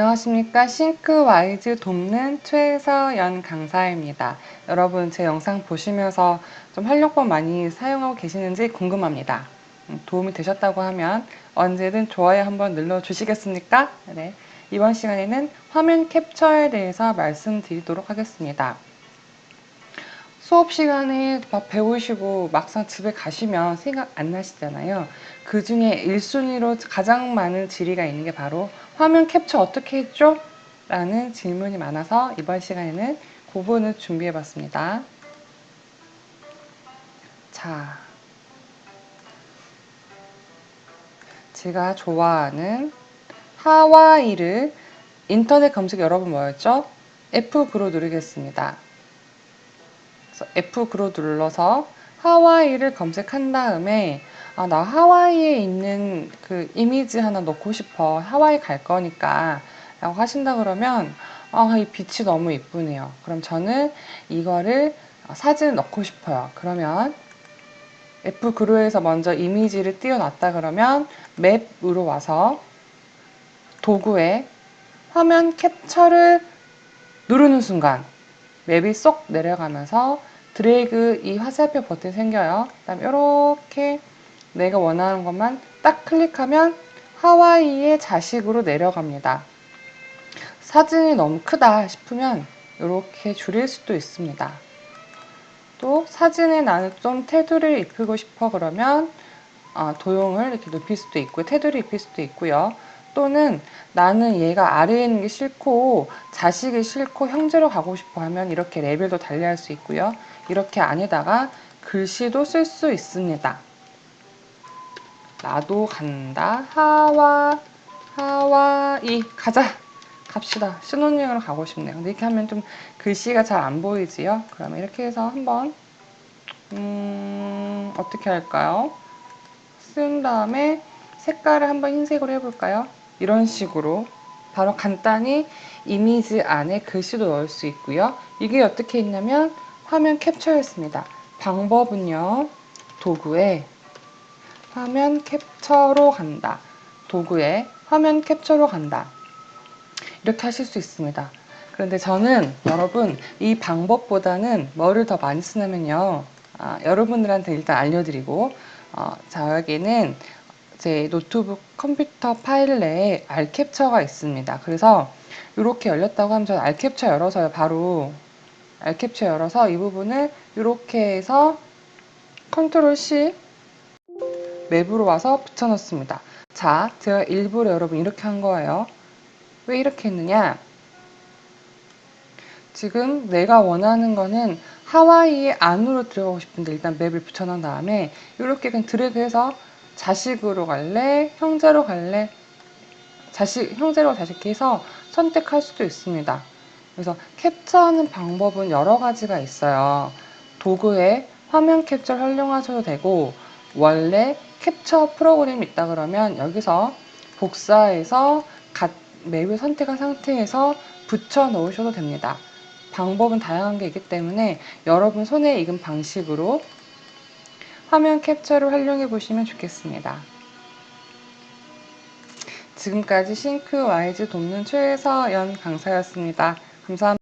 안녕하십니까 싱크와이즈 돕는 최서연 강사입니다. 여러분 제 영상 보시면서 좀 활용법 많이 사용하고 계시는지 궁금합니다. 음, 도움이 되셨다고 하면 언제든 좋아요 한번 눌러 주시겠습니까? 네. 이번 시간에는 화면 캡처에 대해서 말씀드리도록 하겠습니다. 수업 시간에 막 배우시고 막상 집에 가시면 생각 안 나시잖아요. 그 중에 1순위로 가장 많은 질의가 있는 게 바로 화면 캡처 어떻게 했죠? 라는 질문이 많아서 이번 시간에는 그 부분을 준비해 봤습니다. 자, 제가 좋아하는 하와이를 인터넷 검색 여러분 뭐였죠? F9로 누르겠습니다. F9로 눌러서 하와이를 검색한 다음에 아, 나 하와이에 있는 그 이미지 하나 넣고 싶어. 하와이 갈 거니까. 라고 하신다 그러면 아, 이 빛이 너무 이쁘네요. 그럼 저는 이거를 사진을 넣고 싶어요. 그러면 F9에서 먼저 이미지를 띄워놨다 그러면 맵으로 와서 도구에 화면 캡처를 누르는 순간 맵이 쏙 내려가면서 드래그 이 화살표 버튼이 생겨요. 그 다음 이렇게 내가 원하는 것만 딱 클릭하면 하와이의 자식으로 내려갑니다. 사진이 너무 크다 싶으면 이렇게 줄일 수도 있습니다. 또 사진에 나는 좀 테두리를 입히고 싶어 그러면 어, 도형을 이렇게 높일 수도 있고 테두리 입힐 수도 있고요. 또는 나는 얘가 아래에 있는 게 싫고 자식이 싫고 형제로 가고 싶어 하면 이렇게 레벨도 달리할 수 있고요. 이렇게 안에다가 글씨도 쓸 수 있습니다. 나도 간다. 하와, 하와이. 가자. 갑시다. 신혼여행을 가고 싶네요. 근데 이렇게 하면 좀 글씨가 잘 안 보이지요? 그러면 이렇게 해서 한번, 음, 어떻게 할까요? 쓴 다음에 색깔을 한번 흰색으로 해볼까요? 이런 식으로 바로 간단히 이미지 안에 글씨도 넣을 수 있고요. 이게 어떻게 있냐면 화면 캡처였습니다. 방법은요. 도구에 화면 캡처로 간다. 도구에 화면 캡처로 간다. 이렇게 하실 수 있습니다. 그런데 저는 여러분 이 방법보다는 뭐를 더 많이 쓰냐면요. 아, 여러분들한테 일단 알려드리고 어, 저에게는 제 노트북 컴퓨터 파일 내에 알캡처가 있습니다. 그래서 이렇게 열렸다고 하면 저는 알캡처 열어서요. 바로 알캡처 열어서 이 부분을 이렇게 해서 컨트롤 C 맵으로 와서 붙여넣습니다. 자, 제가 일부러 여러분 이렇게 한 거예요. 왜 이렇게 했느냐? 지금 내가 원하는 거는 하와이의 안으로 들어가고 싶은데 일단 맵을 붙여놓은 다음에 이렇게 그냥 드래그해서 자식으로 갈래, 형제로 갈래, 자식, 형제로 자식 해서 선택할 수도 있습니다. 그래서 캡처하는 방법은 여러 가지가 있어요. 도구에 화면 캡처를 활용하셔도 되고 원래 캡처 프로그램이 있다 그러면 여기서 복사해서 맵을 선택한 상태에서 붙여 놓으셔도 됩니다. 방법은 다양한 게 있기 때문에 여러분 손에 익은 방식으로 화면 캡처를 활용해 보시면 좋겠습니다. 지금까지 싱크와이즈 돕는 최서연 강사였습니다. 감사합니다.